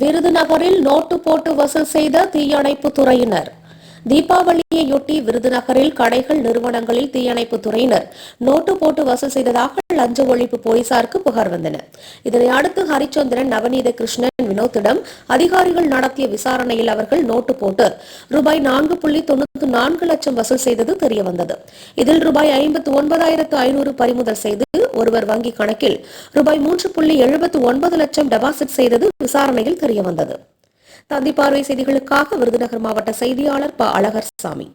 விருதுநகரில் நோட்டு போட்டு வசூல் செய்த தீயணைப்பு துறையினர். தீபாவளியையொட்டி விருதுநகரில் கடைகள் நிறுவனங்களில் தீயணைப்பு துறையினர் நோட்டு போட்டு வசூல் செய்ததாக லஞ்ச ஒழிப்பு போலீசாருக்கு புகார் வந்தன. இதனை அடுத்து ஹரிச்சந்திரன் நவநீத கிருஷ்ணன் வினோத்திடம் அதிகாரிகள் நடத்திய விசாரணையில் அவர்கள் நோட்டு போட்டு ரூபாய் நான்கு புள்ளி தொண்ணூத்தி நான்கு லட்சம் வசூல் செய்தது தெரியவந்தது. இதில் ரூபாய் ஐம்பத்தி ஒன்பதாயிரத்து ஐநூறு பறிமுதல் செய்து ஒருவர் வங்கி கணக்கில் ரூபாய் மூன்று புள்ளி எழுபத்து ஒன்பது லட்சம் டெபாசிட் செய்தது விசாரணையில் தெரியவந்தது. தந்தி பார்வை செய்திகளுக்காக விருதுநகர் மாவட்ட செய்தியாளர் ப. அழகர் சாமி